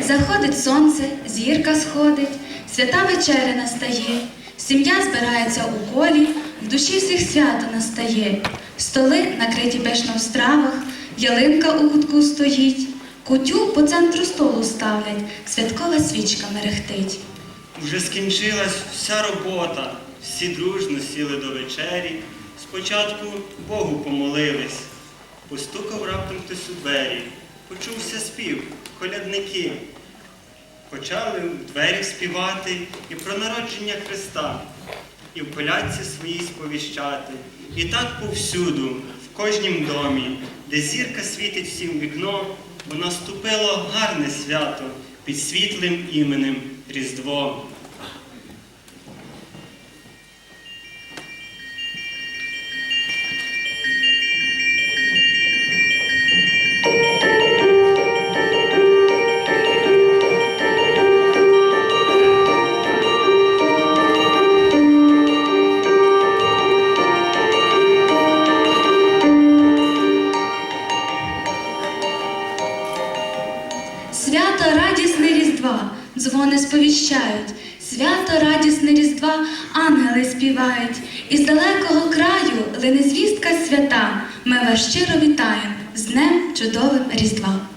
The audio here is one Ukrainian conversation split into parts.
Заходить сонце, зірка сходить, свята вечеря настає, сім'я збирається у колі, в душі всіх свято настає. Столи накриті пишно в стравах, ялинка у кутку стоїть, кутю по центру столу ставлять, святкова свічка мерехтить. Вже скінчилась вся робота, всі дружно сіли до вечері. Спочатку Богу помолились, постукав раптом хтось у двері, почувся спів, колядники. Почали в двері співати і про народження Христа, і в колядці своїй сповіщати. І так повсюду, в кожнім домі, де зірка світить всім вікно, бо наступило гарне свято під світлим іменем Різдво. Радісне Різдва, ангели співають. і з далекого краю лине звістка свята. Ми вас щиро вітаємо з Днем чудовим Різдва.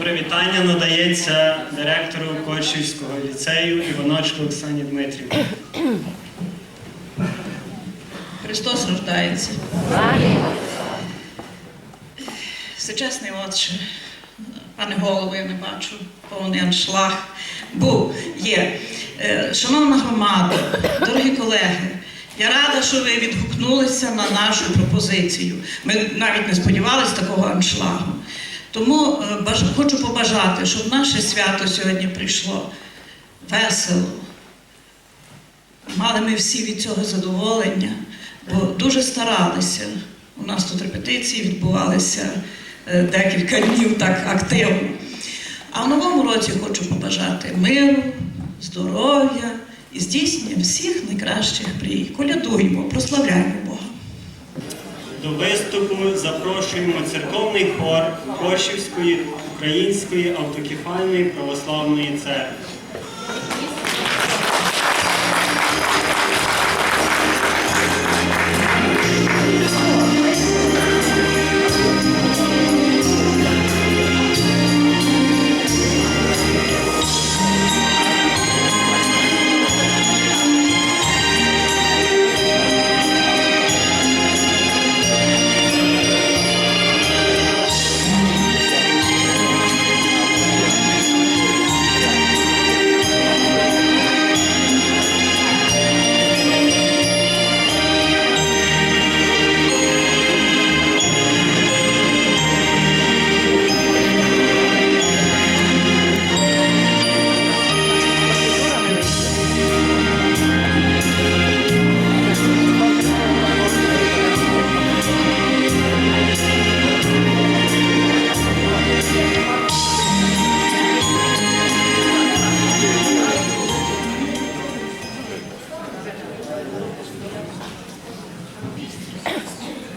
Привітання надається директору Кочівського ліцею Іваночку Оксані Дмитрівні. Христос рождається. Всечесний отче, пане голово, я не бачу, повний аншлаг. Був, є. Е, Шановна громада, дорогі колеги, я рада, що ви відгукнулися на нашу пропозицію. Ми навіть не сподівалися такого аншлагу. Тому е, хочу побажати, щоб наше свято сьогодні прийшло весело, Мали ми всі від цього задоволення, бо дуже старалися. У нас тут репетиції відбувалися е, декілька днів так активно. А в новому році хочу побажати миру, здоров'я і здійснення всіх найкращих мрій. Колядуємо, прославляємо Бога. До виступу запрошуємо церковний хор Кошівської Української автокефальної православної церкви.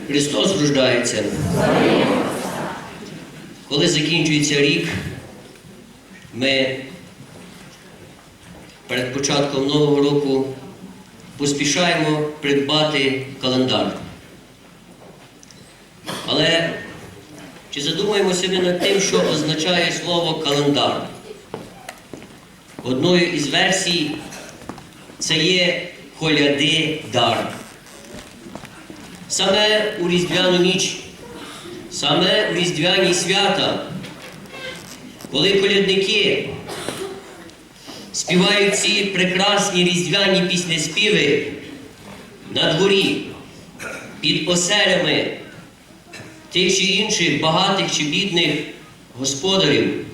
Христос рождається. Коли закінчується рік, ми перед початком Нового року поспішаємо придбати календар. Але чи задумаємося ми над тим, що означає слово календар? Одною із версій це є коляди дар. Саме у Різдвяну ніч, саме у Різдвяні свята, коли колядники співають ці прекрасні різдвяні піснеспіви на дворі, під оселями тих чи інших багатих чи бідних господарів,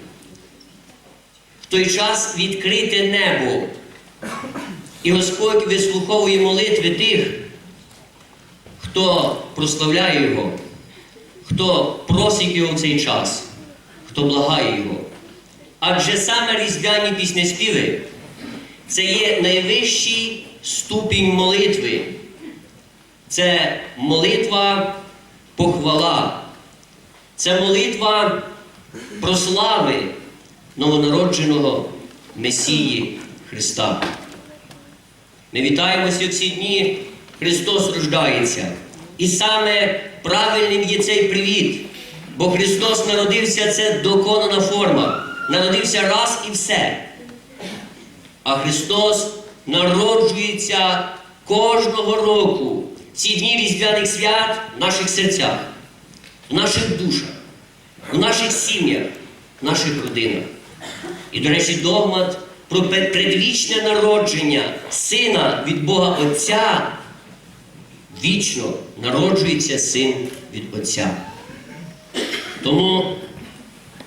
в той час відкрите небо, і Господь вислуховує молитви тих, хто прославляє Його, хто просить Його в цей час, хто благає Його. Адже саме різдвяні піснеспіви це є найвищий ступінь молитви. Це молитва похвала, це молитва прослави новонародженого Месії Христа. Ми вітаємося в ці дні, Христос рождається. І саме правильним є цей привіт, бо Христос народився це доконана форма. Народився раз і все. А Христос народжується кожного року ці дні різдвяних свят в наших серцях, в наших душах, в наших сім'ях, в наших родинах. І, до речі, догмат про предвічне народження сина від Бога Отця вічно народжується син від Отця. Тому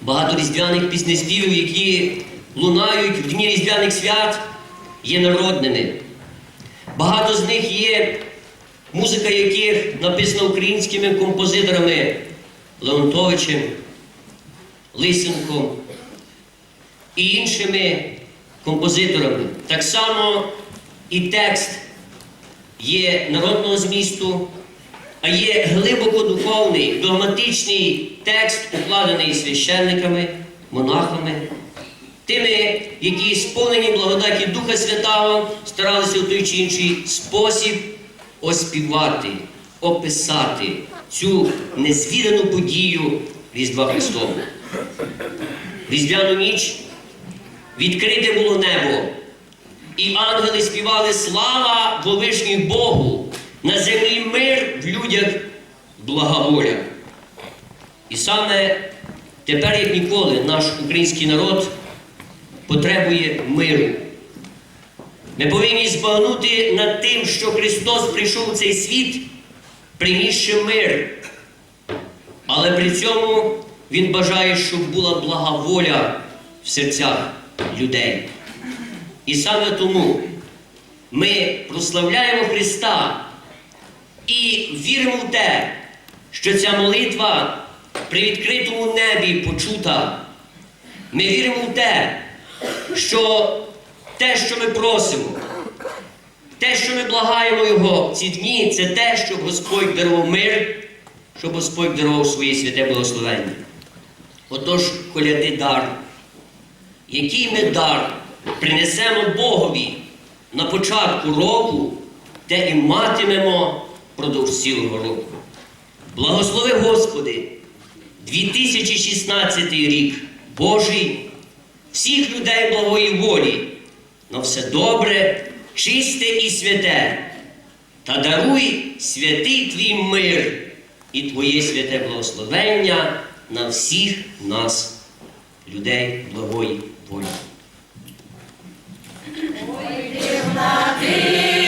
багато різдвяних піснеспівів, які лунають в дні різдвяних свят, є народними. Багато з них є музика яких написана українськими композиторами Леонтовичем, Лисенком і іншими композиторами. Так само і текст є народного змісту, а є глибоко духовний, догматичний текст, укладений священниками, монахами, тими, які сповнені благодаті Духа Святого, старалися в той чи інший спосіб оспівати, описати цю незвідану подію Різдва Христового. Різдвяну ніч відкрите було небо, і ангели співали слава Вовишній Богу, на землі мир, в людях благоволя. І саме тепер, як ніколи, наш український народ потребує миру. Ми повинні збагнути над тим, що Христос прийшов у цей світ, принісши мир. Але при цьому Він бажає, щоб була блага воля в серцях людей. І саме тому ми прославляємо Христа і віримо в те, що ця молитва при відкритому небі почута. Ми віримо в те, що те, що ми просимо, те, що ми благаємо Його в ці дні, це те, щоб Господь дарував мир, щоб Господь дарував своє святе благословення. Отож, коляди дар, який ми дар принесемо Богові на початку року, те і матимемо продовж цілого року. Благослови Господи, 2016 рік Божий, всіх людей благої волі, на все добре, чисте і святе, та даруй святий твій мир і Твоє святе благословення на всіх нас, людей благої волі. Радуйся,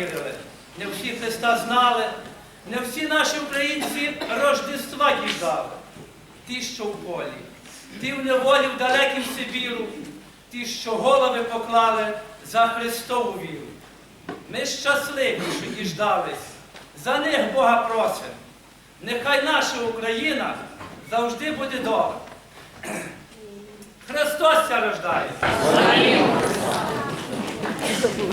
вірили, не всі Христа знали, не всі наші українці Рождества діждали. Ті, що в полі, ті в неволі в далекім Сибіру, ті, що голови поклали за Христову віру. Ми щасливі, що діждались, за них Бога просимо. Нехай наша Україна завжди буде добра. Христос ся рождає.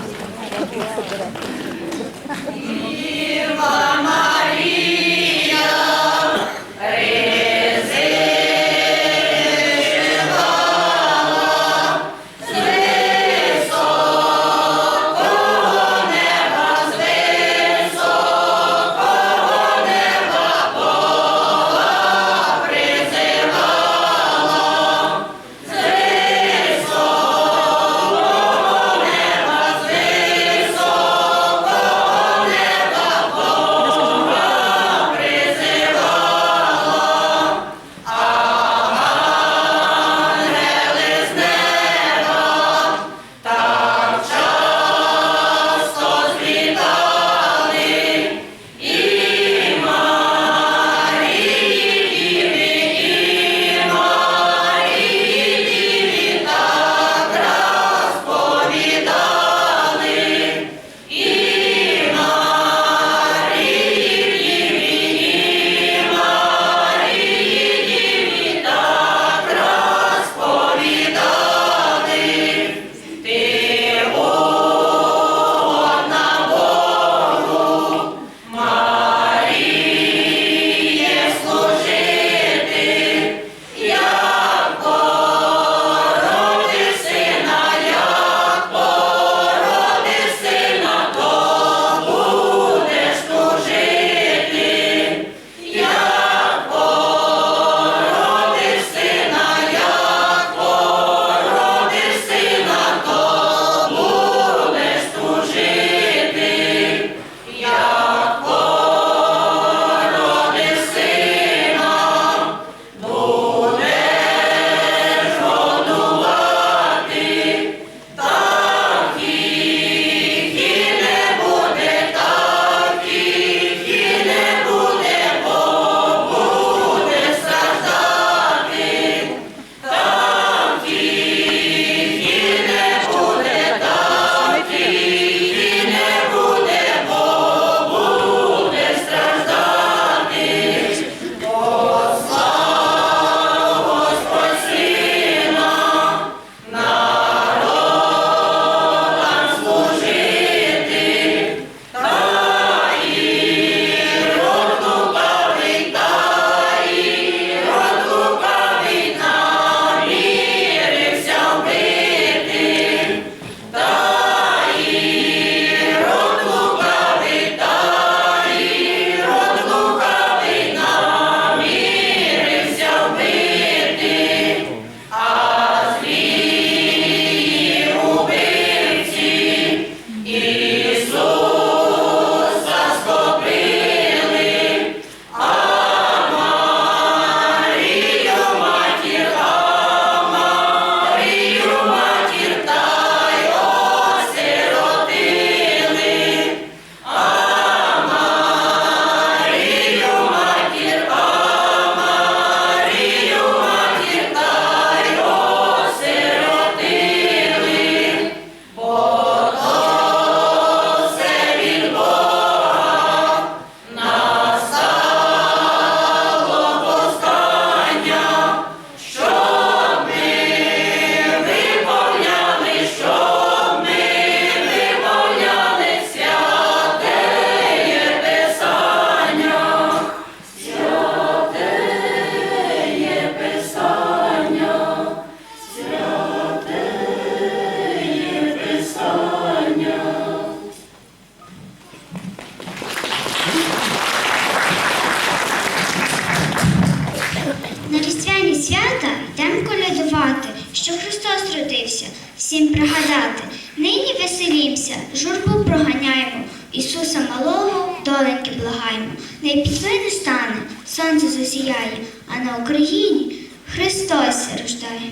На різдвяні свята йдемо колядувати, що Христос родився, всім пригадати. Нині веселімся, журбу проганяємо, Ісуса малого доленьки благаємо. Не підвине стане, сонце засіяє, а на Україні Христос рождає.